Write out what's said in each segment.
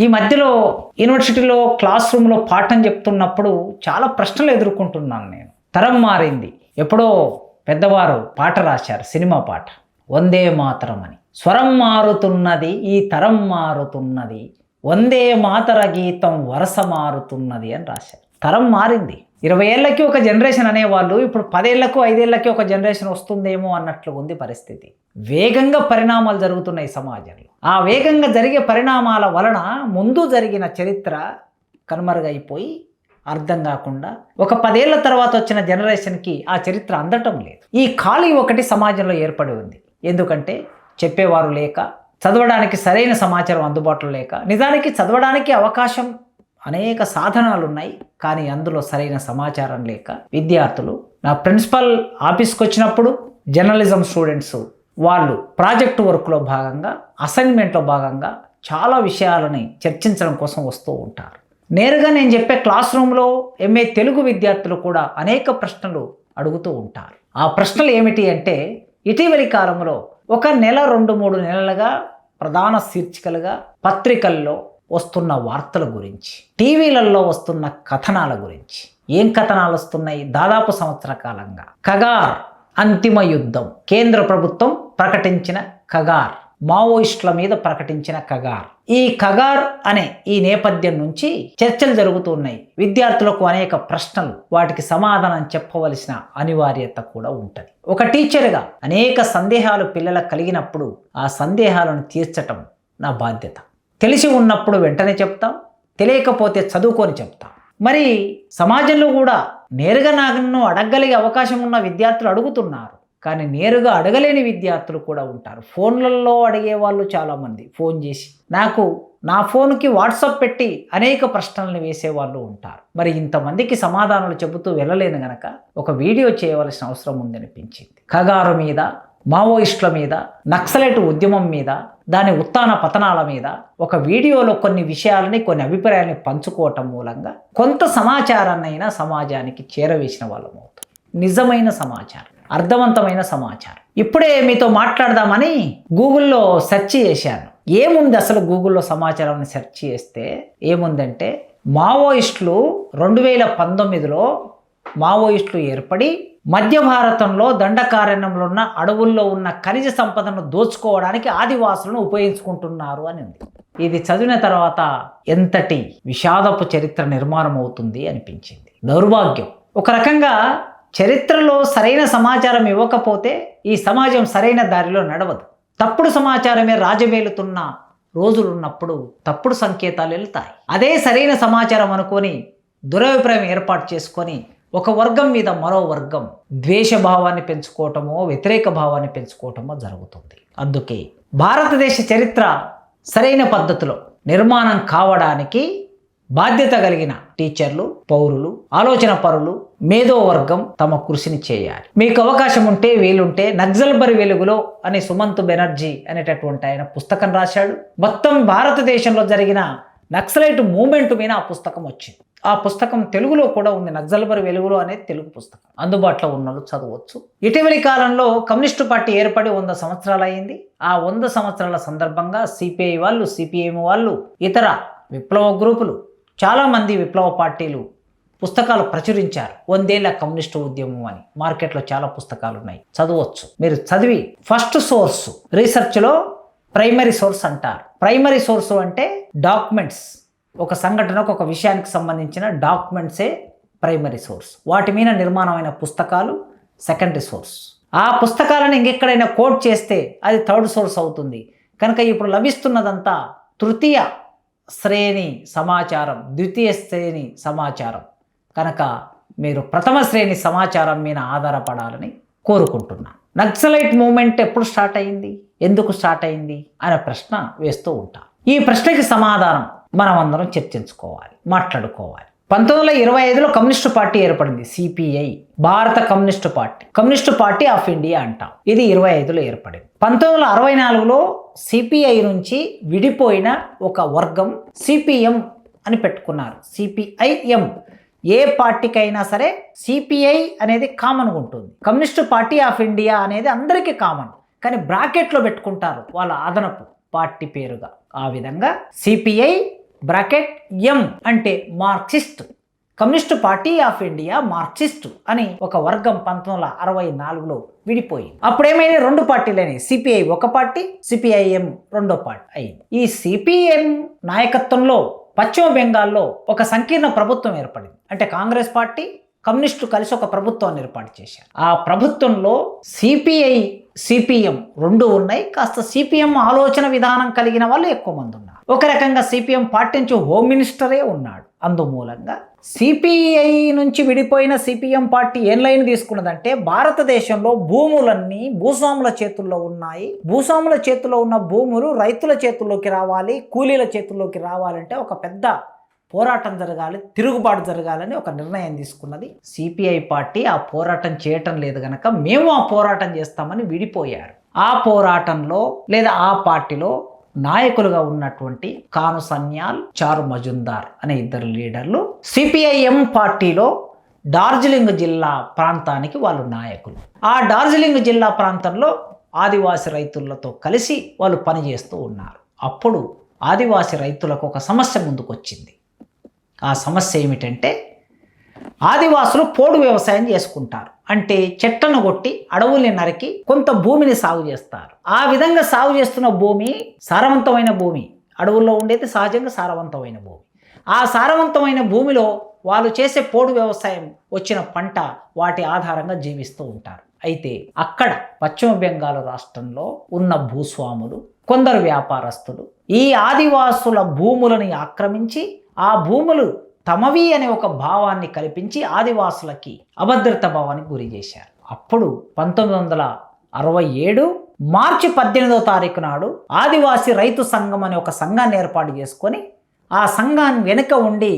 ఈ మధ్యలో యూనివర్సిటీలో క్లాస్ రూమ్లో పాఠం చెప్తున్నప్పుడు చాలా ప్రశ్నలు ఎదుర్కొంటున్నాను నేను. తరం మారింది. ఎప్పుడో పెద్దవారు పాట రాశారు సినిమా పాట. వందే మాతరం అని స్వరం మారుతున్నది ఈ తరం మారుతున్నది. వందే మాతర గీతం వరస మారుతున్నది అని రాశారు. తరం మారింది. ఇరవై ఏళ్ళకి ఒక జనరేషన్ అనేవాళ్ళు ఇప్పుడు పదేళ్ళకు ఐదేళ్ళకి ఒక జనరేషన్ వస్తుందేమో అన్నట్లు ఉంది పరిస్థితి. వేగంగా పరిణామాలు జరుగుతున్నాయి సమాజంలో. ఆ వేగంగా జరిగే పరిణామాల వలన ముందు జరిగిన చరిత్ర కనుమరుగైపోయి అర్థం కాకుండా ఒక పదేళ్ళ తర్వాత వచ్చిన జనరేషన్కి ఆ చరిత్ర అందటం లేదు. ఈ ఖాళీ ఒకటి సమాజంలో ఏర్పడి ఉంది. ఎందుకంటే చెప్పేవారు లేక చదవడానికి సరైన సమాచారం అందుబాటులో లేక నిజానికి చదవడానికి అవకాశం అనేక సాధనాలు ఉన్నాయి కానీ అందులో సరైన సమాచారం లేక విద్యార్థులు నా ప్రిన్సిపల్ ఆఫీస్కి వచ్చినప్పుడు జర్నలిజం స్టూడెంట్స్ వాళ్ళు ప్రాజెక్టు వర్క్లో భాగంగా అసైన్మెంట్లో భాగంగా చాలా విషయాలని చర్చించడం కోసం వస్తూ ఉంటారు. నేరుగా నేను చెప్పే క్లాస్ రూమ్లో ఎంఏ తెలుగు విద్యార్థులు కూడా అనేక ప్రశ్నలు అడుగుతూ ఉంటారు. ఆ ప్రశ్నలు ఏమిటి అంటే ఇటీవలి కాలంలో ఒక నెల రెండు మూడు నెలలుగా ప్రధాన శీర్షికలుగా పత్రికల్లో వస్తున్న వార్తల గురించి టీవీలలో వస్తున్న కథనాల గురించి. ఏం కథనాలు వస్తున్నాయి? దాదాపు సంవత్సర కాలంగా. కగార్ అంతిమ యుద్ధం. కేంద్ర ప్రభుత్వం ప్రకటించిన కగార్. మావోయిస్టుల మీద ప్రకటించిన కగార్. ఈ కగార్ అనే ఈ నేపథ్యం నుంచి చర్చలు జరుగుతున్నాయి విద్యార్థులకు అనేక ప్రశ్నలు వాటికి సమాధానం చెప్పవలసిన అనివార్యత కూడా ఉంటుంది. ఒక టీచర్గా అనేక సందేహాలు పిల్లలకు కలిగినప్పుడు ఆ సందేహాలను తీర్చటం నా బాధ్యత. తెలిసి ఉన్నప్పుడు వెంటనే చెప్తాం తెలియకపోతే చదువుకొని చెప్తాం. మరి సమాజంలో కూడా నేరుగా నన్ను అడగగలిగే అవకాశం ఉన్న విద్యార్థులు అడుగుతున్నారు. కానీ నేరుగా అడగలేని విద్యార్థులు కూడా ఉంటారు. ఫోన్లలో అడిగే వాళ్ళు చాలామంది. ఫోన్ చేసి నాకు నా ఫోన్కి వాట్సాప్ పెట్టి అనేక ప్రశ్నలను వేసే వాళ్ళు ఉంటారు. మరి ఇంతమందికి సమాధానాలు చెబుతూ వెళ్ళలేను గనక ఒక వీడియో చేయవలసిన అవసరం ఉందనిపించింది. కగారు మీద మావోయిస్టుల మీద నక్సలైట్ ఉద్యమం మీద దాని ఉత్తాన పతనాల మీద ఒక వీడియోలో కొన్ని విషయాలని కొన్ని అభిప్రాయాలని పంచుకోవటం మూలంగా కొంత సమాచారాన్నైనా సమాజానికి చేరవేసిన వాళ్ళం అవుతాం. నిజమైన సమాచారం అర్థవంతమైన సమాచారం. ఇప్పుడే మీతో మాట్లాడదామని గూగుల్లో సెర్చ్ చేశాను. ఏముంది అసలు గూగుల్లో సమాచారం సెర్చ్ చేస్తే? ఏముందంటే మావోయిస్టులు రెండు వేల పంతొమ్మిదిలో మావోయిస్టులు ఏర్పడి మధ్య భారతంలో దండకారణ్యంలో ఉన్న అడవుల్లో ఉన్న ఖనిజ సంపదను దోచుకోవడానికి ఆదివాసులను ఉపయోగించుకుంటున్నారు అని ఉంది. ఇది చదివిన తర్వాత ఎంతటి విషాదపు చరిత్ర నిర్మాణం అవుతుంది అనిపించింది. దౌర్భాగ్యం. ఒక రకంగా చరిత్రలో సరైన సమాచారం ఇవ్వకపోతే ఈ సమాజం సరైన దారిలో నడవదు. తప్పుడు సమాచారమే రాజమేలుతున్న రోజులున్నప్పుడు తప్పుడు సంకేతాలు వెళ్తాయి. అదే సరైన సమాచారం అనుకొని దురభిప్రాయం ఏర్పాటు చేసుకొని ఒక వర్గం మీద మరో వర్గం ద్వేష భావాన్ని పెంచుకోవటమో వ్యతిరేక భావాన్ని పెంచుకోవటమో జరుగుతుంది. అందుకే భారతదేశ చరిత్ర సరైన పద్ధతిలో నిర్మాణం కావడానికి బాధ్యత కలిగిన టీచర్లు పౌరులు ఆలోచన పరులు మేధో వర్గం తమ కృషిని చేయాలి. మీకు అవకాశం ఉంటే వీలుంటే నక్సల్బరి వెలుగులో అని సుమంత్ బెనర్జీ అనేటటువంటి ఆయన పుస్తకం రాశాడు. మొత్తం భారతదేశంలో జరిగిన నక్సలైట్ మూమెంట్ మీద ఆ పుస్తకం వచ్చింది. ఆ పుస్తకం తెలుగులో కూడా ఉంది. నక్సల్బరి వెలుగులో అనేది తెలుగు పుస్తకం. అందుబాటులో ఉన్న వాళ్ళు చదవచ్చు. ఇటీవలి కాలంలో కమ్యూనిస్టు పార్టీ ఏర్పడి వంద సంవత్సరాలు అయింది. ఆ వంద సంవత్సరాల సందర్భంగా సిపిఐ వాళ్ళు సిపిఎం వాళ్ళు ఇతర విప్లవ గ్రూపులు చాలామంది విప్లవ పార్టీలు పుస్తకాలు ప్రచురించారు. వందేళ్ళ కమ్యూనిస్టు ఉద్యమం అని. మార్కెట్లో చాలా పుస్తకాలు ఉన్నాయి. చదవచ్చు. మీరు చదివి ఫస్ట్ సోర్స్ రీసెర్చ్లో ప్రైమరీ సోర్స్ అంటారు. ప్రైమరీ సోర్సు అంటే డాక్యుమెంట్స్. ఒక సంఘటనకు ఒక విషయానికి సంబంధించిన డాక్యుమెంట్సే ప్రైమరీ సోర్స్. వాటి మీద నిర్మాణమైన పుస్తకాలు సెకండరీ సోర్స్. ఆ పుస్తకాలను ఇంకెక్కడైనా కోట్ చేస్తే అది థర్డ్ సోర్స్ అవుతుంది. కనుక ఇప్పుడు లభిస్తున్నదంతా తృతీయ శ్రేణి సమాచారం ద్వితీయ శ్రేణి సమాచారం. కనుక మీరు ప్రథమ శ్రేణి సమాచారం మీద ఆధారపడాలని కోరుకుంటున్నాను నక్సలైట్ మూమెంట్ ఎప్పుడు స్టార్ట్ అయింది ఎందుకు స్టార్ట్ అయింది అనే ప్రశ్న వేస్తూ ఉంటాం. ఈ ప్రశ్నకి సమాధానం మనం అందరం చర్చించుకోవాలి మాట్లాడుకోవాలి. పంతొమ్మిది వందల ఇరవై ఐదులో కమ్యూనిస్టు పార్టీ ఏర్పడింది సిపిఐ భారత communist party. Communist Party of India అంటాం. ఇది ఇరవై ఐదులో ఏర్పడింది. పంతొమ్మిది వందల అరవై నాలుగులో సిపిఐ నుంచి విడిపోయిన ఒక వర్గం సిపిఎం అని పెట్టుకున్నారు. సిపిఐఎం. ఏ పార్టీకైనా సరే సిపిఐ అనేది కామన్గా ఉంటుంది. కమ్యూనిస్టు పార్టీ ఆఫ్ ఇండియా అనేది అందరికీ కామన్. కానీ బ్రాకెట్లో పెట్టుకుంటారు వాళ్ళ అదనపు పార్టీ పేరుగా. ఆ విధంగా సిపిఐ బ్రాకెట్ ఎం అంటే Marxist Communist Party of India Marxist అని ఒక వర్గం పంతొమ్మిది వందల అరవై నాలుగులో విడిపోయింది. అప్పుడేమైనా రెండు పార్టీలని సిపిఐ ఒక పార్టీ సిపిఐఎం రెండో పార్టీ అయింది. ఈ సిపిఎం నాయకత్వంలో పశ్చిమ బెంగాల్లో ఒక సంకీర్ణ ప్రభుత్వం ఏర్పడింది. అంటే కాంగ్రెస్ పార్టీ కమ్యూనిస్టు కలిసి ఒక ప్రభుత్వాన్ని ఏర్పాటు చేశారు. ఆ ప్రభుత్వంలో సిపిఐ సిపిఎం రెండు ఉన్నాయి. కాస్త సిపిఎం ఆలోచన విధానం కలిగిన వాళ్ళు ఎక్కువ మంది ఉన్నారు. ఒక రకంగా సిపిఎం పార్టీ నుంచి హోమ్ మినిస్టరే ఉన్నాడు. అందుమూలంగా సిపిఐ నుంచి విడిపోయిన సిపిఎం పార్టీ ఏం లైన్ తీసుకున్నదంటే భారతదేశంలో భూములన్నీ భూస్వాముల చేతుల్లో ఉన్నాయి. భూస్వాముల చేతుల్లో ఉన్న భూములు రైతుల చేతుల్లోకి రావాలి కూలీల చేతుల్లోకి రావాలంటే ఒక పెద్ద పోరాటం జరగాలి తిరుగుబాటు జరగాలని ఒక నిర్ణయం తీసుకున్నది సిపిఐ పార్టీ. ఆ పోరాటం చేయటం లేదు గనక మేము ఆ పోరాటం చేస్తామని విడిపోయారు. ఆ పోరాటంలో లేదా ఆ పార్టీలో నాయకులుగా ఉన్నటువంటి కాను సన్యాల్ చారు మజుందార్ అనే ఇద్దరు లీడర్లు సిపిఐఎం పార్టీలో డార్జిలింగ్ జిల్లా ప్రాంతానికి వాళ్ళు నాయకులు. ఆ డార్జిలింగ్ జిల్లా ప్రాంతంలో ఆదివాసి రైతులతో కలిసి వాళ్ళు పనిచేస్తూ ఉన్నారు. అప్పుడు ఆదివాసి రైతులకు ఒక సమస్య ముందుకొచ్చింది. ఆ సమస్య ఏమిటంటే ఆదివాసులు పోడు వ్యవసాయం చేసుకుంటారు. అంటే చెట్లను కొట్టి అడవుల్ని నరికి కొంత భూమిని సాగు చేస్తారు. ఆ విధంగా సాగు చేస్తున్న భూమి సారవంతమైన భూమి. అడవుల్లో ఉండేది సహజంగా సారవంతమైన భూమి. ఆ సారవంతమైన భూమిలో వాళ్ళు చేసే పోడు వ్యవసాయం వచ్చిన పంట వాటి ఆధారంగా జీవిస్తూ ఉంటారు. అయితే అక్కడ పశ్చిమ బెంగాల్ రాష్ట్రంలో ఉన్న భూస్వాములు కొందరు వ్యాపారస్తులు ఈ ఆదివాసుల భూములని ఆక్రమించి ఆ భూములు తమవి అనే ఒక భావాన్ని కల్పించి ఆదివాసులకి అభద్రత భావానికి గురి చేశారు. అప్పుడు పంతొమ్మిది వందల అరవై ఏడు మార్చి పద్దెనిమిదవ తారీఖు నాడు ఆదివాసి రైతు సంఘం అనే ఒక సంఘాన్ని ఏర్పాటు చేసుకొని ఆ సంఘాన్ని వెనుక ఉండి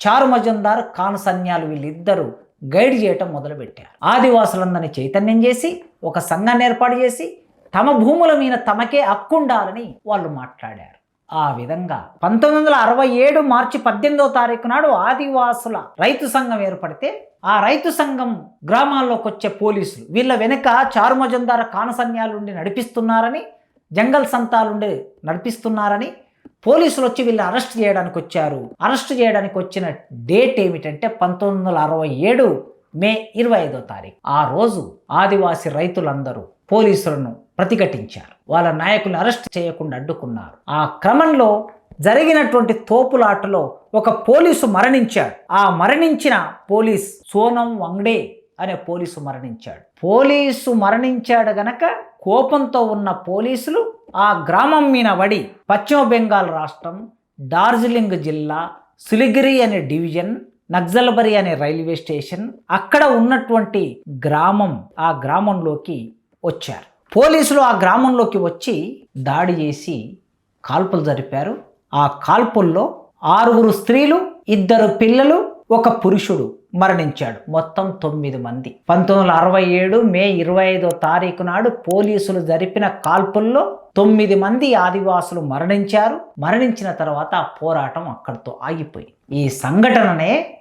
చారు మజుందార్ కాను సన్యాలు వీళ్ళిద్దరూ గైడ్ చేయటం మొదలుపెట్టారు. ఆదివాసులందరినీ చైతన్యం చేసి ఒక సంఘాన్ని ఏర్పాటు చేసి తమ భూముల మీద తమకే హక్కుండాలని వాళ్ళు మాట్లాడారు. ఆ విధంగా పంతొమ్మిది వందల అరవై ఏడు మార్చి పద్దెనిమిదవ తారీఖు నాడు ఆదివాసుల రైతు సంఘం ఏర్పడితే ఆ రైతు సంఘం గ్రామాల్లోకి వచ్చే పోలీసులు వీళ్ళ వెనుక చారుమజందార కానసన్యాలుండి నడిపిస్తున్నారని జంగల్ సంతాలుండి నడిపిస్తున్నారని పోలీసులు వచ్చి వీళ్ళు అరెస్ట్ చేయడానికి వచ్చారు అరెస్ట్ చేయడానికి వచ్చిన డేట్ ఏమిటంటే పంతొమ్మిది వందల అరవై ఏడు మే ఇరవై ఐదో తారీఖు. ఆ రోజు ఆదివాసి రైతులందరూ పోలీసులను ప్రతిఘటించారు. వాళ్ళ నాయకులను అరెస్ట్ చేయకుండా అడ్డుకున్నారు. ఆ క్రమంలో జరిగినటువంటి తోపులాటలో ఒక పోలీసు మరణించాడు. ఆ మరణించిన పోలీస్ సోనం వంగ్డే అనే పోలీసు మరణించాడు. పోలీసు మరణించాడు గనక కోపంతో ఉన్న పోలీసులు ఆ గ్రామం మీద పడి పశ్చిమ బెంగాల్ రాష్ట్రం డార్జిలింగ్ జిల్లా సిలిగిరి అనే డివిజన్ నక్సల్బరి అనే రైల్వే స్టేషన్ అక్కడ ఉన్నటువంటి గ్రామం ఆ గ్రామంలోకి వచ్చారు. పోలీసులు ఆ గ్రామంలోకి వచ్చి దాడి చేసి కాల్పులు జరిపారు. ఆ కాల్పుల్లో ఆరుగురు స్త్రీలు ఇద్దరు పిల్లలు ఒక పురుషుడు మరణించాడు. మొత్తం తొమ్మిది మంది. పంతొమ్మిది వందల అరవై ఏడు మే ఇరవై ఐదో తారీఖు నాడు పోలీసులు జరిపిన కాల్పుల్లో తొమ్మిది మంది ఆదివాసులు మరణించారు. మరణించిన తర్వాత ఆ పోరాటం అక్కడితో ఆగిపోయి ఈ సంఘటననే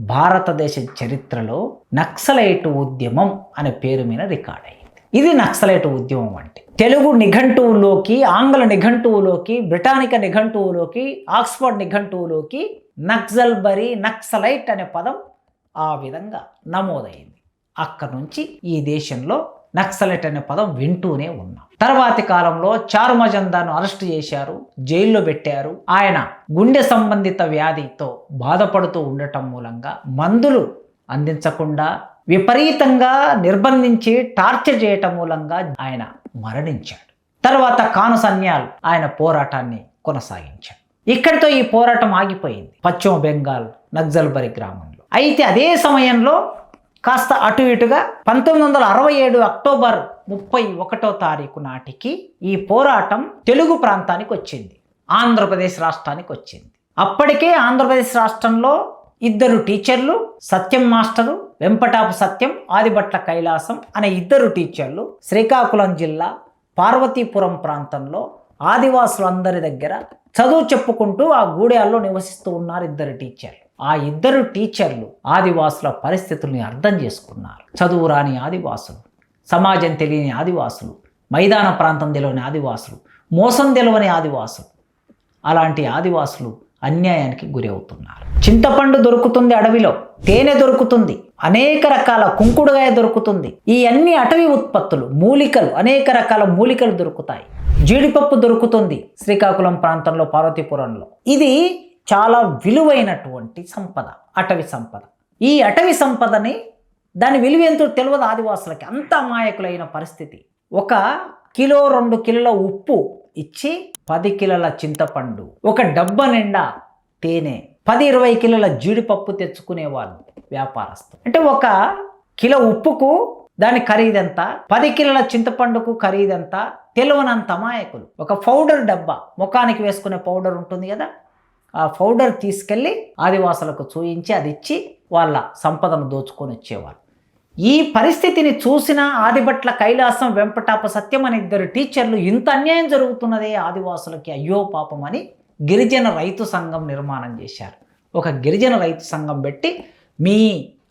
భారతదేశ చరిత్రలో నక్సలైట్ ఉద్యమం అనే పేరు మీద రికార్డ్ అయింది ఇది నక్సలైట్ ఉద్యమం అంటే తెలుగు నిఘంటువులోకి ఆంగ్ల నిఘంటువులోకి బ్రిటానిక నిఘంటువులోకి ఆక్స్ఫర్డ్ నిఘంటువులోకి నక్సల్బరీ నక్సలైట్ అనే పదం ఆ విధంగా నమోదైంది. అక్కడి నుంచి ఈ దేశంలో నక్సలైట్ అనే పదం వింటూనే ఉన్నాం. తర్వాతి కాలంలో చారుమజందాను అరెస్ట్ చేశారు జైల్లో పెట్టారు. ఆయన గుండె సంబంధిత వ్యాధితో బాధపడుతూ ఉండటం మూలంగా మందులు అందించకుండా విపరీతంగా నిర్బంధించి టార్చర్ చేయటం మూలంగా ఆయన మరణించాడు. తర్వాత కాను సన్యాల్ ఆయన పోరాటాన్ని కొనసాగించాడు ఇక్కడితో ఈ పోరాటం ఆగిపోయింది పశ్చిమ బెంగాల్ నక్సల్బరి గ్రామంలో. అయితే అదే సమయంలో కాస్త అటు ఇటుగా పంతొమ్మిది వందల అరవై ఏడు అక్టోబర్ ముప్పై ఒకటో తారీఖు నాటికి ఈ పోరాటం తెలుగు ప్రాంతానికి వచ్చింది ఆంధ్రప్రదేశ్ రాష్ట్రానికి వచ్చింది. అప్పటికే ఆంధ్రప్రదేశ్ రాష్ట్రంలో ఇద్దరు టీచర్లు సత్యం మాస్టరు వెంపటాపు సత్యం ఆదిభట్ల కైలాసం అనే ఇద్దరు టీచర్లు శ్రీకాకుళం జిల్లా పార్వతీపురం ప్రాంతంలో ఆదివాసులందరి దగ్గర చదువు చెప్పుకుంటూ ఆ గూడెల్లో నివసిస్తూ ఉన్నారు ఇద్దరు టీచర్లు. ఆ ఇద్దరు టీచర్లు ఆదివాసుల పరిస్థితుల్ని అర్థం చేసుకున్నారు. చదువు రాని ఆదివాసులు సమాజం తెలియని ఆదివాసులు మైదాన ప్రాంతం తెలియని ఆదివాసులు మోసం తెలియని ఆదివాసులు అలాంటి ఆదివాసులు అన్యాయానికి గురి అవుతున్నారు. చింతపండు దొరుకుతుంది అడవిలో తేనె దొరుకుతుంది అనేక రకాల కుంకుడుగాయ దొరుకుతుంది. ఈ అన్ని అటవీ ఉత్పత్తులు మూలికలు అనేక రకాల మూలికలు దొరుకుతాయి. జీడిపప్పు దొరుకుతుంది శ్రీకాకుళం ప్రాంతంలో పార్వతీపురంలో. ఇది చాలా విలువైనటువంటి సంపద అటవీ సంపద. ఈ అటవీ సంపదని దాని విలువ ఎంతో తెలియదు ఆదివాసులకి. అంత అమాయకులైన పరిస్థితి. ఒక కిలో రెండు కిలోల ఉప్పు ఇచ్చి పది కిలోల చింతపండు ఒక డబ్బా నిండా తేనె పది ఇరవై కిలోల జీడిపప్పు తెచ్చుకునేవాళ్ళు వ్యాపారస్తులు. అంటే ఒక కిలో ఉప్పుకు దాని ఖరీదెంత? పది కిలోల చింతపండుకు ఖరీదెంత? తెలివనంత మాయకులు ఒక పౌడర్ డబ్బా ముఖానికి వేసుకునే పౌడర్ ఉంటుంది కదా? ఆ పౌడర్ తీసుకెళ్ళి ఆదివాసులకు చూయించి అది ఇచ్చి వాళ్ళ సంపదను దోచుకొని వచ్చేవాళ్ళు ఈ పరిస్థితిని చూసిన ఆదిభట్ల కైలాసం వెంపటాప సత్యం అనే ఇద్దరు టీచర్లు ఇంత అన్యాయం జరుగుతున్నదే ఆదివాసులకి అయ్యో పాపం అని గిరిజన రైతు సంఘం నిర్మాణం చేశారు. ఒక గిరిజన రైతు సంఘం పెట్టి మీ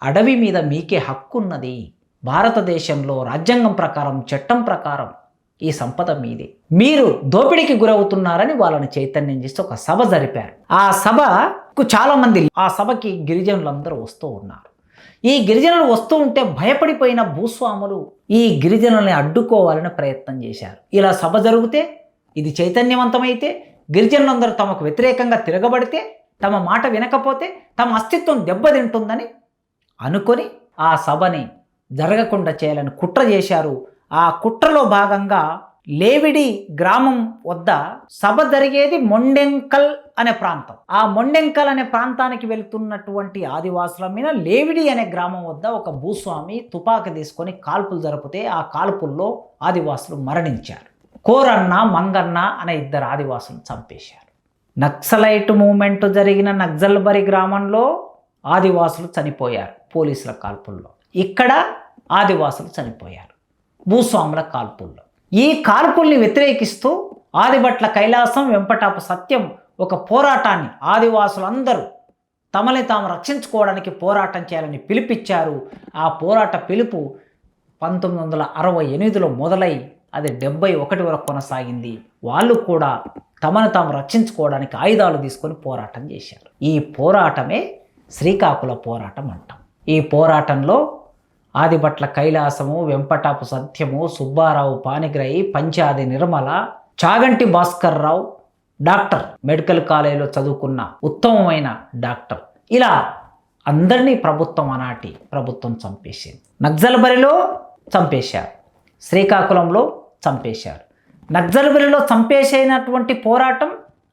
అడవి మీద మీకే హక్కు ఉన్నది భారతదేశంలో రాజ్యాంగం ప్రకారం చట్టం ప్రకారం ఈ సంపద మీదే. మీరు దోపిడీకి గురవుతున్నారని వాళ్ళని చైతన్యం చేసి ఒక సభ జరిపారు. ఆ సభకు చాలామంది ఆ సభకి గిరిజనులందరూ వస్తూ ఉన్నారు. ఈ గిరిజనులు వస్తూ ఉంటే భయపడిపోయిన భూస్వాములు ఈ గిరిజనుల్ని అడ్డుకోవాలని ప్రయత్నం చేశారు. ఇలా సభ జరిగితే ఇది చైతన్యవంతమైతే గిరిజనులందరూ తమకు వ్యతిరేకంగా తిరగబడితే తమ మాట వినకపోతే తమ అస్తిత్వం దెబ్బతింటుందని అనుకొని ఆ సభని జరగకుండా చేయాలని కుట్ర చేశారు. ఆ కుట్రలో భాగంగా లేవిడి గ్రామం వద్ద సభ జరిగేది మొండెంకల్ అనే ప్రాంతం. ఆ మొండెంకల్ అనే ప్రాంతానికి వెళుతున్నటువంటి ఆదివాసుల మీద లేవిడి అనే గ్రామం వద్ద ఒక భూస్వామి తుపాకి తీసుకొని కాల్పులు జరిపితే ఆ కాల్పుల్లో ఆదివాసులు మరణించారు. కోరన్న మంగన్న అనే ఇద్దరు ఆదివాసులను చంపేశారు. నక్సలైట్ మూమెంట్ జరిగిన నక్సల్బరి గ్రామంలో ఆదివాసులు చనిపోయారు పోలీసుల కాల్పుల్లో. ఇక్కడ ఆదివాసులు చనిపోయారు. భూస్వాముల కాల్పుల్లో. ఈ కాల్పుల్ని వ్యతిరేకిస్తూ ఆదిభట్ల కైలాసం వెంపటాపు సత్యం ఒక పోరాటాన్ని ఆదివాసులందరూ తమని తాము రక్షించుకోవడానికి పోరాటం చేయాలని పిలిపించారు ఆ పోరాట పిలుపు పంతొమ్మిది వందల అరవై ఎనిమిదిలో మొదలై అది డెబ్బై ఒకటి వరకు కొనసాగింది. వాళ్ళు కూడా తమను తాము రక్షించుకోవడానికి ఆయుధాలు తీసుకొని పోరాటం చేశారు. ఈ పోరాటమే శ్రీకాకుళ పోరాటం అంటాం. ఈ పోరాటంలో ఆదిభట్ల కైలాసము వెంపటాపు సత్యము సుబ్బారావు పానిగ్రహి పంచాది నిర్మల చాగంటి భాస్కర్ రావు డాక్టర్. మెడికల్ కాలేజీలో చదువుకున్న ఉత్తమమైన డాక్టర్. ఇలా అందరినీ ప్రభుత్వం అనాటి ప్రభుత్వం చంపేసింది. నక్సల్బరిలో చంపేశారు. శ్రీకాకుళంలో చంపేశారు. నక్సల్బరిలో చంపేసైనటువంటి పోరాటం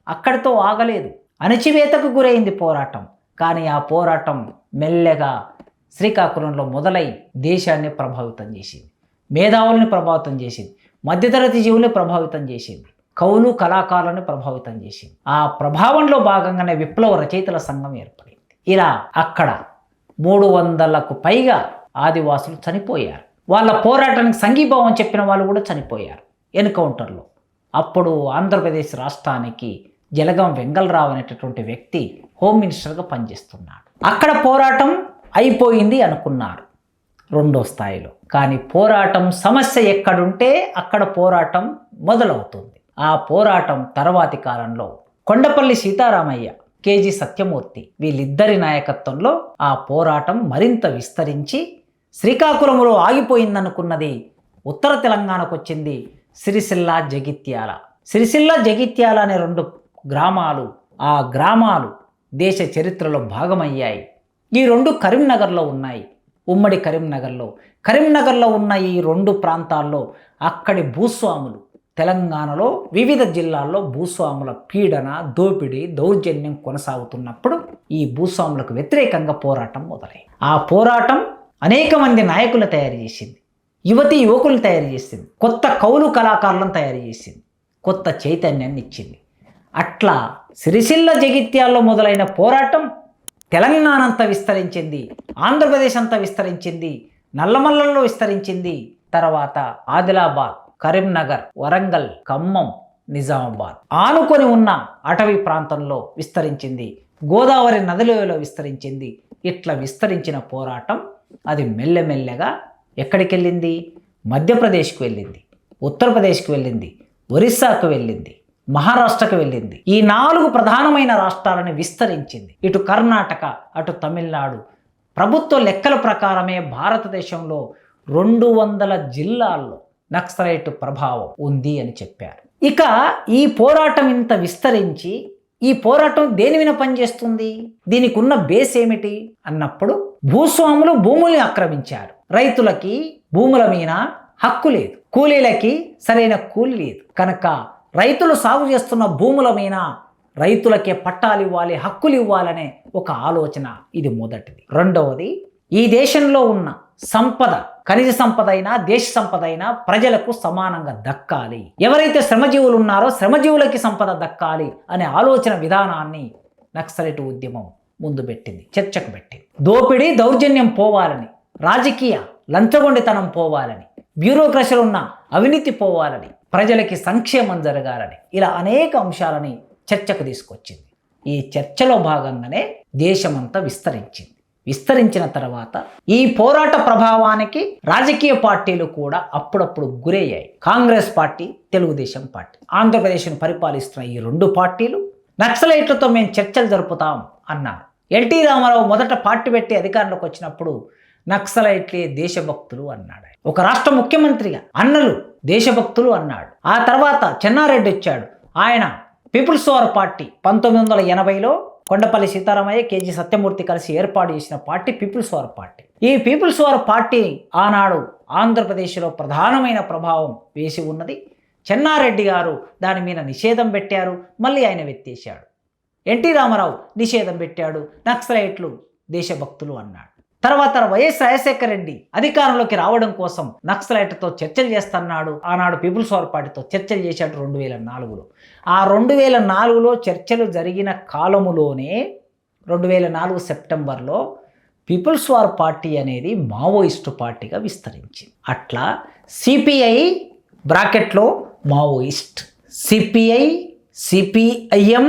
అక్కడితో ఆగలేదు. అణచివేతకు గురైంది పోరాటం. కానీ ఆ పోరాటం మెల్లగా శ్రీకాకుళంలో మొదలై దేశాన్ని ప్రభావితం చేసింది. మేధావుల్ని ప్రభావితం చేసింది. మధ్యతరగతి జీవుల్ని ప్రభావితం చేసింది. కవులు కళాకారులను ప్రభావితం చేసింది. ఆ ప్రభావంలో భాగంగానే విప్లవ రచయితల సంఘం ఏర్పడింది. ఇలా అక్కడ మూడు వందలకు పైగా ఆదివాసులు చనిపోయారు. వాళ్ళ పోరాటానికి సంఘీభావం చెప్పిన వాళ్ళు కూడా చనిపోయారు ఎన్కౌంటర్లో. అప్పుడు ఆంధ్రప్రదేశ్ రాష్ట్రానికి జలగం వెంగళరావు అనేటటువంటి వ్యక్తి హోమ్ మినిస్టర్గా పనిచేస్తున్నాడు. అక్కడ పోరాటం అయిపోయింది అనుకున్నారు రెండో స్థాయిలో. కానీ పోరాటం సమస్య ఎక్కడుంటే అక్కడ పోరాటం మొదలవుతుంది. ఆ పోరాటం తర్వాతి కాలంలో కొండపల్లి సీతారామయ్య కేజీ సత్యమూర్తి వీళ్ళిద్దరి నాయకత్వంలో ఆ పోరాటం మరింత విస్తరించి శ్రీకాకుళంలో ఆగిపోయిందనుకున్నది ఉత్తర తెలంగాణకు వచ్చింది సిరిసిల్ల జగిత్యాల. సిరిసిల్ల జగిత్యాల అనే రెండు గ్రామాలు ఆ గ్రామాలు దేశ చరిత్రలో భాగమయ్యాయి. ఈ రెండు కరీంనగర్లో ఉన్నాయి. ఉమ్మడి కరీంనగర్లో. కరీంనగర్లో ఉన్న ఈ రెండు ప్రాంతాల్లో అక్కడి భూస్వాములు తెలంగాణలో వివిధ జిల్లాల్లో భూస్వాముల పీడన దోపిడీ దౌర్జన్యం కొనసాగుతున్నప్పుడు ఈ భూస్వాములకు వ్యతిరేకంగా పోరాటం మొదలై ఆ పోరాటం అనేక మంది నాయకులు తయారు చేసింది. యువతి యువకులు తయారు చేసింది. కొత్త కౌలు కళాకారులను తయారు చేసింది. కొత్త చైతన్యాన్ని ఇచ్చింది. అట్లా సిరిసిల్ల జగిత్యాల్లో మొదలైన పోరాటం తెలంగాణ అంతా విస్తరించింది ఆంధ్రప్రదేశ్ అంతా విస్తరించింది నల్లమల్లలో విస్తరించింది. తర్వాత ఆదిలాబాద్ కరీంనగర్ వరంగల్ ఖమ్మం నిజామాబాద్. ఆనుకొని ఉన్న అటవీ ప్రాంతంలో విస్తరించింది. గోదావరి నదిలో విస్తరించింది. ఇట్లా విస్తరించిన పోరాటం అది మెల్లమెల్లగా ఎక్కడికి వెళ్ళింది మధ్యప్రదేశ్కు వెళ్ళింది ఉత్తరప్రదేశ్కు వెళ్ళింది ఒరిస్సాకు వెళ్ళింది. మహారాష్ట్రకు వెళ్ళింది. ఈ నాలుగు ప్రధానమైన రాష్ట్రాలను విస్తరించింది. ఇటు కర్ణాటక అటు తమిళనాడు. ప్రభుత్వ లెక్కల ప్రకారమే భారతదేశంలో రెండు వందల జిల్లాల్లో నక్సలైట్ ప్రభావం ఉంది అని చెప్పారు. ఇక ఈ పోరాటం ఇంత విస్తరించి ఈ పోరాటం దేని మీద పనిచేస్తుంది? దీనికి ఉన్న బేస్ ఏమిటి? అన్నప్పుడు భూస్వాములు భూముల్ని ఆక్రమించారు. రైతులకి భూముల మీద హక్కు లేదు. కూలీలకి సరైన కూలి లేదు. కనుక రైతులు సాగు చేస్తున్న భూముల మీద రైతులకే పట్టాలు ఇవ్వాలి హక్కులు ఇవ్వాలనే ఒక ఆలోచన. ఇది మొదటిది. రెండవది ఈ దేశంలో ఉన్న సంపద ఖనిజ సంపద అయినా దేశ సంపద అయినా ప్రజలకు సమానంగా దక్కాలి. ఎవరైతే శ్రమజీవులు ఉన్నారో శ్రమజీవులకి సంపద దక్కాలి అనే ఆలోచన విధానాన్ని నక్సలైట్ ఉద్యమం ముందు పెట్టింది చర్చకు పెట్టింది. దోపిడీ దౌర్జన్యం పోవాలని రాజకీయ లంచగొండితనం పోవాలని బ్యూరోక్రసీలు ఉన్న అవినీతి పోవాలని ప్రజలకి సంక్షేమం జరగాలని ఇలా అనేక అంశాలని చర్చకు తీసుకొచ్చింది. ఈ చర్చలో భాగంగానే దేశమంతా విస్తరించింది. విస్తరించిన తర్వాత ఈ పోరాట ప్రభావానికి రాజకీయ పార్టీలు కూడా అప్పుడప్పుడు గురయ్యాయి. Congress party Telugu Desam party. ఆంధ్రప్రదేశ్ను పరిపాలిస్తున్న ఈ రెండు పార్టీలు నక్సలైట్లతో మేము చర్చలు జరుపుతాం అన్నారు. ఎన్టీ రామారావు మొదట పార్టీ పెట్టి అధికారంలోకి వచ్చినప్పుడు నక్సలైట్లే దేశభక్తులు అన్నాడు ఒక రాష్ట్ర ముఖ్యమంత్రిగా అన్నలు దేశభక్తులు అన్నాడు. ఆ తర్వాత చెన్నారెడ్డి వచ్చాడు. ఆయన పీపుల్స్ వార్ పార్టీ పంతొమ్మిది వందల ఎనభైలో కొండపల్లి సీతారామయ్య కేజీ సత్యమూర్తి కలిసి ఏర్పాటు చేసిన పార్టీ పీపుల్స్ వార్ పార్టీ. ఈ పీపుల్స్ వార్ పార్టీ ఆనాడు ఆంధ్రప్రదేశ్లో ప్రధానమైన ప్రభావం వేసి ఉన్నది. చెన్నారెడ్డి గారు దాని మీద నిషేధం పెట్టారు. మళ్ళీ ఆయన వెత్తేశాడు. ఎన్టీ రామారావు నిషేధం పెట్టాడు. నక్సలైట్లు దేశభక్తులు అన్నాడు. తర్వాత వైఎస్ రాజశేఖర రెడ్డి అధికారంలోకి రావడం కోసం నక్సలైట్తో చర్చలు చేస్తున్నాడు. ఆనాడు పీపుల్స్ వార్ పార్టీతో చర్చలు చేశాడు రెండు వేల నాలుగులో ఆ రెండు వేల నాలుగులో చర్చలు జరిగిన కాలములోనే రెండు వేల నాలుగు సెప్టెంబర్లో పీపుల్స్ వార్ పార్టీ అనేది మావోయిస్టు పార్టీగా విస్తరించింది. అట్లా సిపిఐ బ్రాకెట్లో Maoist CPI CPIM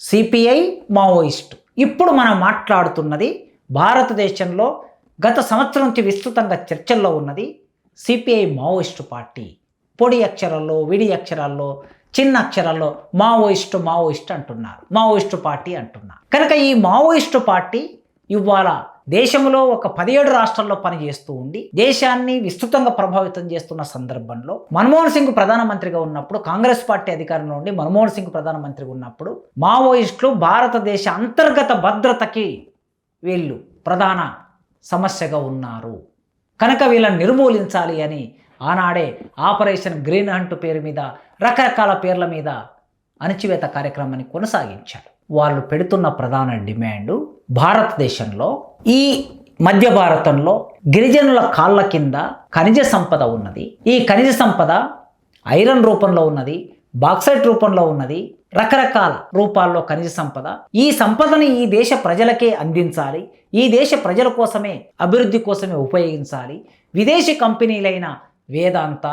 CPI Maoist. ఇప్పుడు మనం మాట్లాడుతున్నది భారతదేశంలో గత సంవత్సరం నుంచి విస్తృతంగా చర్చల్లో ఉన్నది సిపిఐ మావోయిస్టు పార్టీ. పొడి అక్షరాల్లో విడి అక్షరాల్లో చిన్న అక్షరాల్లో మావోయిస్టు మావోయిస్ట్ అంటున్నారు. మావోయిస్టు పార్టీ అంటున్నారు. కనుక ఈ మావోయిస్టు పార్టీ ఇవాళ దేశంలో ఒక పదిహేడు రాష్ట్రాల్లో పనిచేస్తూ ఉండి దేశాన్ని విస్తృతంగా ప్రభావితం చేస్తున్న సందర్భంలో మన్మోహన్ సింగ్ ప్రధానమంత్రిగా ఉన్నప్పుడు కాంగ్రెస్ పార్టీ అధికారంలో ఉండి మన్మోహన్ సింగ్ ప్రధానమంత్రిగా ఉన్నప్పుడు మావోయిస్టులు భారతదేశ అంతర్గత భద్రతకి వీళ్ళు ప్రధాన సమస్యగా ఉన్నారు. కనుక వీళ్ళని నిర్మూలించాలి అని ఆనాడే ఆపరేషన్ గ్రీన్ హంట్ పేరు మీద రకరకాల పేర్ల మీద అణచివేత కార్యక్రమాన్ని కొనసాగించారు. వాళ్ళు పెడుతున్న ప్రధాన డిమాండ్ భారతదేశంలో ఈ మధ్య భారతంలో గిరిజనుల కాళ్ళ కింద ఖనిజ సంపద ఉన్నది. ఈ ఖనిజ సంపద ఐరన్ రూపంలో ఉన్నది. బాక్సైట్ రూపంలో ఉన్నది రకరకాల రూపాల్లో ఖనిజ సంపద. ఈ సంపదని ఈ దేశ ప్రజలకే అందించాలి. ఈ దేశ ప్రజల కోసమే అభివృద్ధి కోసమే ఉపయోగించాలి. విదేశీ కంపెనీలైన వేదాంత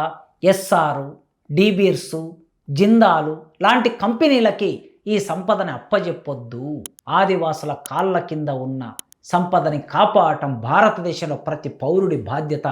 ఎస్ఆర్ డీబీర్సు జిందాలు లాంటి కంపెనీలకి ఈ సంపదని అప్పజెప్పొద్దు. ఆదివాసుల కాళ్ళ కింద ఉన్న సంపదని కాపాడటం భారతదేశంలో ప్రతి పౌరుడి బాధ్యత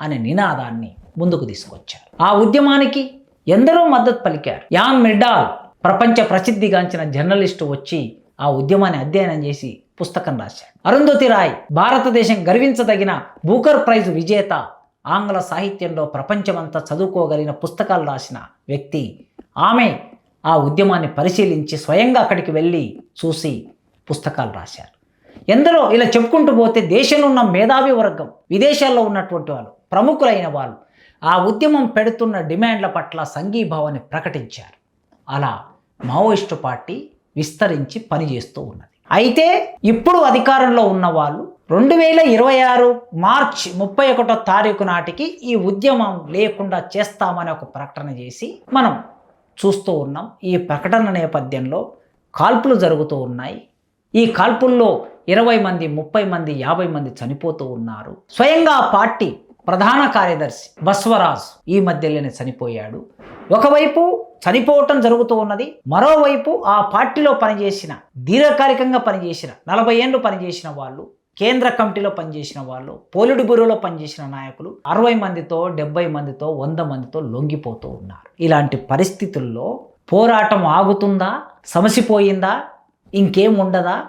అనే నినాదాన్ని ముందుకు తీసుకొచ్చారు. ఆ ఉద్యమానికి ఎందరో మద్దతు పలికారు. యాన్ మిర్డాల్ ప్రపంచ ప్రసిద్ధిగాంచిన జర్నలిస్టు వచ్చి ఆ ఉద్యమాన్ని అధ్యయనం చేసి పుస్తకం రాశాడు. అరుంధతి రాయ్ భారతదేశం గర్వించదగిన బూకర్ ప్రైజ్ విజేత ఆంగ్ల సాహిత్యంలో ప్రపంచమంతా చదువుకోగలిగిన పుస్తకాలు రాసిన వ్యక్తి. ఆమె ఆ ఉద్యమాన్ని పరిశీలించి స్వయంగా అక్కడికి వెళ్ళి చూసి పుస్తకాలు రాశారు. ఎందరో ఇలా చెప్పుకుంటూ పోతే దేశంలో ఉన్న మేధావి వర్గం విదేశాల్లో ఉన్నటువంటి వాళ్ళు ప్రముఖులైన వాళ్ళు ఆ ఉద్యమం పెడుతున్న డిమాండ్ల పట్ల సంఘీభావాన్ని ప్రకటించారు. అలా మావోయిస్టు పార్టీ విస్తరించి పనిచేస్తూ ఉన్నది. అయితే ఇప్పుడు అధికారంలో ఉన్న వాళ్ళు రెండు వేల ఇరవై ఆరు మార్చ్ ముప్పై ఒకటో తారీఖు నాటికి ఈ ఉద్యమం లేకుండా చేస్తామని ఒక ప్రకటన చేసి మనం చూస్తూ ఉన్నాం. ఈ ప్రకటన నేపథ్యంలో కాల్పులు జరుగుతూ ఉన్నాయి. ఈ కాల్పుల్లో ఇరవై మంది ముప్పై మంది యాభై మంది చనిపోతూ ఉన్నారు. స్వయంగా పార్టీ ప్రధాన కార్యదర్శి బస్వరాజ్ ఈ మధ్యలోనే చనిపోయాడు. ఒకవైపు చనిపోవటం జరుగుతూ ఉన్నది మరోవైపు ఆ పార్టీలో పనిచేసిన దీర్ఘకాలికంగా పనిచేసిన నలభై ఏళ్ళు పనిచేసిన వాళ్ళు కేంద్ర కమిటీలో పనిచేసిన వాళ్ళు పోలిట్ బ్యూరోలో పనిచేసిన నాయకులు అరవై మందితో డెబ్బై మందితో వంద మందితో లొంగిపోతూ ఉన్నారు. ఇలాంటి పరిస్థితుల్లో పోరాటం ఆగుతుందా? సమసిపోయిందా? ఇంకేం ఉండదా?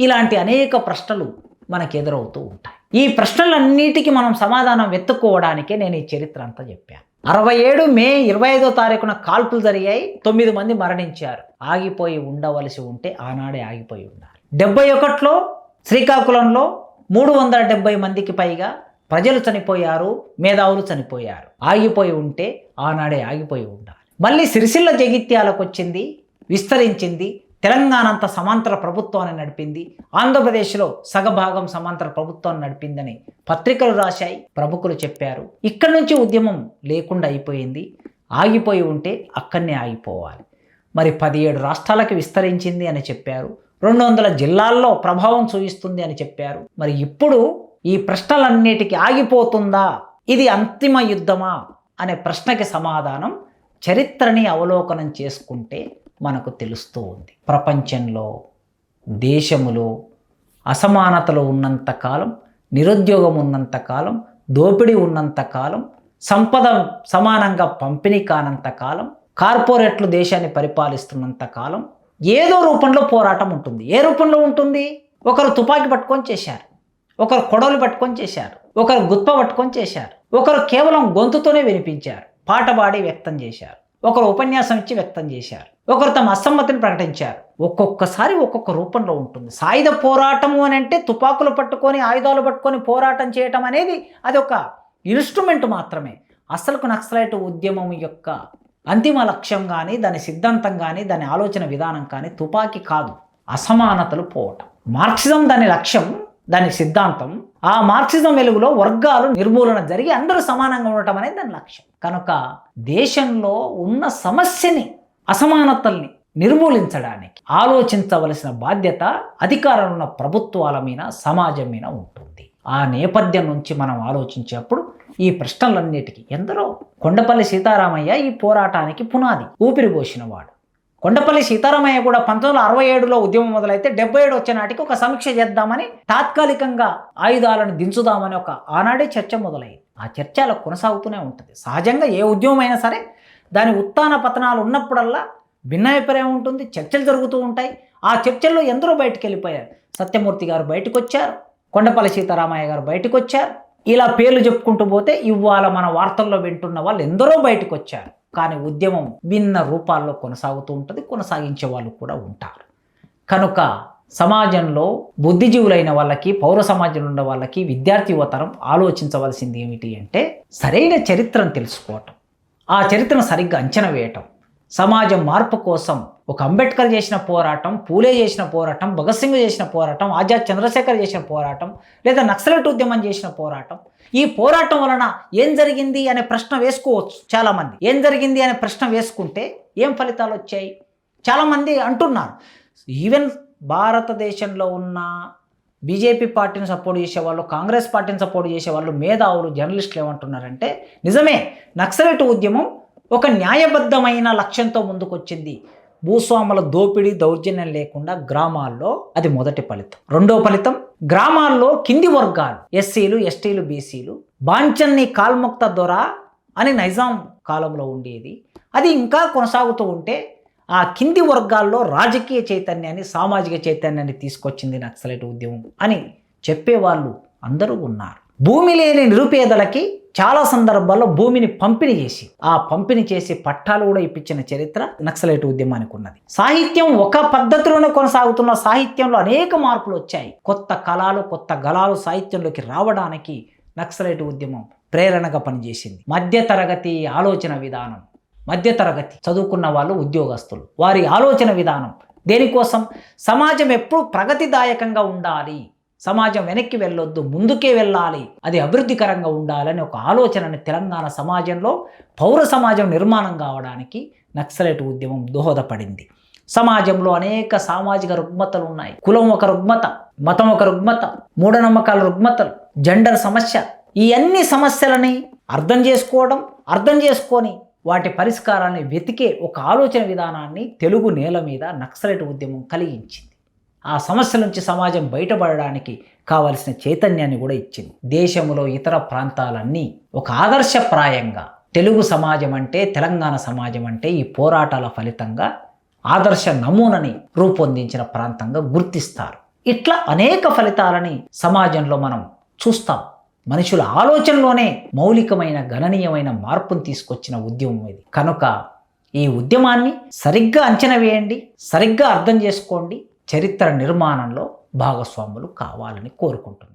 ఇలాంటి అనేక ప్రశ్నలు మనకు ఎదురవుతూ ఉంటాయి. ఈ ప్రశ్నలన్నిటికీ మనం సమాధానం వెతుక్కోవడానికే నేను ఈ చరిత్ర అంతా చెప్పాను. అరవై ఏడు మే ఇరవై ఐదో తారీఖున కాల్పులు జరిగాయి. తొమ్మిది మంది మరణించారు. ఆగిపోయి ఉండవలసి ఉంటే ఆనాడే ఆగిపోయి ఉండాలి. డెబ్బై ఒకటిలో శ్రీకాకుళంలో మూడు వందల డెబ్బై మందికి పైగా ప్రజలు చనిపోయారు మేధావులు చనిపోయారు. ఆగిపోయి ఉంటే ఆనాడే ఆగిపోయి ఉండాలి. మళ్ళీ సిరిసిల్ల జగిత్యాలకు వచ్చింది విస్తరించింది తెలంగాణ అంతా సమాంతర ప్రభుత్వాన్ని నడిపింది. ఆంధ్రప్రదేశ్లో సగభాగం సమాంతర ప్రభుత్వాన్ని నడిపిందని పత్రికలు రాశాయి ప్రముఖులు చెప్పారు. ఇక్కడి నుంచి ఉద్యమం లేకుండా అయిపోయింది. ఆగిపోయి ఉంటే అక్కడనే ఆగిపోవాలి. మరి పదిహేడు రాష్ట్రాలకు విస్తరించింది అని చెప్పారు. రెండు వందల జిల్లాల్లో ప్రభావం చూపిస్తుంది అని చెప్పారు. మరి ఇప్పుడు ఈ ప్రశ్నలన్నిటికీ ఆగిపోతుందా? ఇది అంతిమ యుద్ధమా? అనే ప్రశ్నకి సమాధానం చరిత్రని అవలోకనం చేసుకుంటే మనకు తెలుస్తూ ఉంది. ప్రపంచంలో దేశములో అసమానతలు ఉన్నంతకాలం నిరుద్యోగం ఉన్నంతకాలం దోపిడీ ఉన్నంతకాలం సంపద సమానంగా పంపిణీ కానంతకాలం కార్పొరేట్లు దేశాన్ని పరిపాలిస్తున్నంత కాలం ఏదో రూపంలో పోరాటం ఉంటుంది. ఏ రూపంలో ఉంటుంది? ఒకరు తుపాకీ పట్టుకొని చేశారు. ఒకరు కొడవలు పట్టుకొని చేశారు. ఒకరు గుత్ప పట్టుకొని చేశారు. ఒకరు కేవలం గొంతుతోనే వినిపించారు. పాట పాడి వ్యక్తం చేశారు. ఒకరు ఉపన్యాసం ఇచ్చి వ్యక్తం చేశారు. ఒకరు తమ అసమ్మతిని ప్రకటించారు. ఒక్కొక్కసారి ఒక్కొక్క రూపంలో ఉంటుంది. సాయుధ పోరాటము అని అంటే తుపాకులు పట్టుకొని ఆయుధాలు పట్టుకొని పోరాటం చేయటం అనేది అది ఒక ఇన్స్ట్రుమెంట్ మాత్రమే. అసలుకు నక్సలైట్ ఉద్యమం యొక్క అంతిమ లక్ష్యం కానీ దాని సిద్ధాంతం కానీ దాని ఆలోచన విధానం కానీ తుపాకీ కాదు. అసమానతలు పోవటం. మార్క్సిజం దాని లక్ష్యం దాని సిద్ధాంతం ఆ మార్క్సిజం వెలుగులో వర్గాలు నిర్మూలన జరిగి అందరూ సమానంగా ఉండటం అనేది దాని లక్ష్యం. కనుక దేశంలో ఉన్న సమస్యని అసమానతల్ని నిర్మూలించడానికి ఆలోచించవలసిన బాధ్యత అధికారంలో ఉన్న ప్రభుత్వాల మీద సమాజం మీద ఉంటుంది. ఆ నేపథ్యం నుంచి మనం ఆలోచించేప్పుడు ఈ ప్రశ్నలన్నిటికీ ఎందరో కొండపల్లి సీతారామయ్య ఈ పోరాటానికి పునాది ఊపిరి పోసినవాడు కొండపల్లి సీతారామయ్య కూడా పంతొమ్మిది వందల అరవై ఏడులో ఉద్యమం మొదలైతే డెబ్బై ఏడు వచ్చే నాటికి ఒక సమీక్ష చేద్దామని తాత్కాలికంగా ఆయుధాలను దించుదామని ఒక ఆనాడే చర్చ మొదలైంది. ఆ చర్చ అలా కొనసాగుతూనే ఉంటుంది. సహజంగా ఏ ఉద్యమం అయినా సరే దాని ఉత్తాన పతనాలు ఉన్నప్పుడల్లా భిన్నాభిప్రాయం ఉంటుంది చర్చలు జరుగుతూ ఉంటాయి. ఆ చర్చల్లో ఎందరో బయటకు వెళ్ళిపోయారు సత్యమూర్తి గారు బయటకు వచ్చారు కొండపల్లి సీతారామయ్య గారు బయటకు వచ్చారు ఇలా పేర్లు చెప్పుకుంటూ పోతే ఇవాళ మన వార్తల్లో వింటున్న వాళ్ళు ఎందరో బయటకు వచ్చారు కానీ ఉద్యమం భిన్న రూపాల్లో కొనసాగుతూ ఉంటుంది కొనసాగించే వాళ్ళు కూడా ఉంటారు. కనుక సమాజంలో బుద్ధిజీవులైన వాళ్ళకి పౌర సమాజంలో ఉన్న వాళ్ళకి విద్యార్థి యువతరం ఆలోచించవలసింది ఏమిటి అంటే సరైన చరిత్రను తెలుసుకోవటం. ఆ చరిత్రను సరిగ్గా అంచనా వేయటం. సమాజం మార్పు కోసం ఒక అంబేద్కర్ చేసిన పోరాటం పూలే చేసిన పోరాటం భగత్ సింగ్ చేసిన పోరాటం ఆజాద్ చంద్రశేఖర్ చేసిన పోరాటం లేదా నక్సలైట్ ఉద్యమం చేసిన పోరాటం. ఈ పోరాటం వలన ఏం జరిగింది అనే ప్రశ్న వేసుకోవచ్చు చాలామంది. ఏం జరిగింది అనే ప్రశ్న వేసుకుంటే ఏం ఫలితాలు వచ్చాయి? చాలామంది అంటున్నారు. ఈవెన్ భారతదేశంలో ఉన్న బీజేపీ పార్టీని సపోర్ట్ చేసేవాళ్ళు కాంగ్రెస్ పార్టీని సపోర్ట్ చేసేవాళ్ళు మేధావులు జర్నలిస్టులు ఏమంటున్నారంటే నిజమే నక్సలైట్ ఉద్యమం ఒక న్యాయబద్ధమైన లక్ష్యంతో ముందుకొచ్చింది. భూస్వాముల దోపిడీ దౌర్జన్యం లేకుండా గ్రామాల్లో అది మొదటి ఫలితం. రెండో ఫలితం గ్రామాల్లో కింది వర్గాలు ఎస్సీలు ఎస్టీలు బీసీలు బాంచన్ని కాల్ముక్త దొర అని నైజాం కాలంలో ఉండేది. అది ఇంకా కొనసాగుతూ ఉంటే ఆ కింది వర్గాల్లో రాజకీయ చైతన్యాన్ని సామాజిక చైతన్యాన్ని తీసుకొచ్చింది నక్సలైట్ ఉద్యమం అని చెప్పేవాళ్ళు అందరూ ఉన్నారు. భూమి లేని నిరుపేదలకి చాలా సందర్భాల్లో భూమిని పంపిణీ చేసి ఆ పంపిణీ చేసి పట్టాలు కూడా ఇప్పించిన చరిత్ర నక్సలైట్ ఉద్యమానికి ఉన్నది. సాహిత్యం ఒక పద్ధతిలోనే కొనసాగుతున్న సాహిత్యంలో అనేక మార్పులు వచ్చాయి. కొత్త కళలు కొత్త గలాలు సాహిత్యంలోకి రావడానికి నక్సలైట్ ఉద్యమం ప్రేరణగా పనిచేసింది. మధ్యతరగతి ఆలోచన విధానం మధ్యతరగతి చదువుకున్న వాళ్ళు ఉద్యోగస్తులు. వారి ఆలోచన విధానం దేనికోసం? సమాజం ఎప్పుడు ప్రగతిదాయకంగా ఉండాలి. సమాజం వెనక్కి వెళ్ళొద్దు ముందుకే వెళ్ళాలి అది అభివృద్ధికరంగా ఉండాలని ఒక ఆలోచనని తెలంగాణ సమాజంలో పౌర సమాజం నిర్మాణం కావడానికి నక్సలైట్ ఉద్యమం దోహదపడింది. సమాజంలో అనేక సామాజిక రుగ్మతలు ఉన్నాయి. కులం ఒక రుగ్మత మతం ఒక రుగ్మత మూఢనమ్మకాల రుగ్మతలు జెండర్ సమస్య. ఈ అన్ని సమస్యలని అర్థం చేసుకోవడం అర్థం చేసుకొని వాటి పరిష్కారాన్ని వెతికే ఒక ఆలోచన విధానాన్ని తెలుగు నేల మీద నక్సలైట్ ఉద్యమం కలిగించింది. ఆ సమస్య నుంచి సమాజం బయటపడడానికి కావలసిన చైతన్యాన్ని కూడా ఇచ్చింది. దేశంలో ఇతర ప్రాంతాలన్నీ ఒక ఆదర్శప్రాయంగా తెలుగు సమాజం అంటే తెలంగాణ సమాజం అంటే ఈ పోరాటాల ఫలితంగా ఆదర్శ నమూనని రూపొందించిన ప్రాంతంగా గుర్తిస్తారు. ఇట్లా అనేక ఫలితాలని సమాజంలో మనం చూస్తాం. మనుషుల ఆలోచనలోనే మౌలికమైన గణనీయమైన మార్పును తీసుకొచ్చిన ఉద్యమం ఇది. కనుక ఈ ఉద్యమాన్ని సరిగ్గా అంచనా వేయండి సరిగ్గా అర్థం చేసుకోండి చరిత్ర నిర్మాణంలో భాగస్వాములు కావాలని కోరుకుంటున్నాను.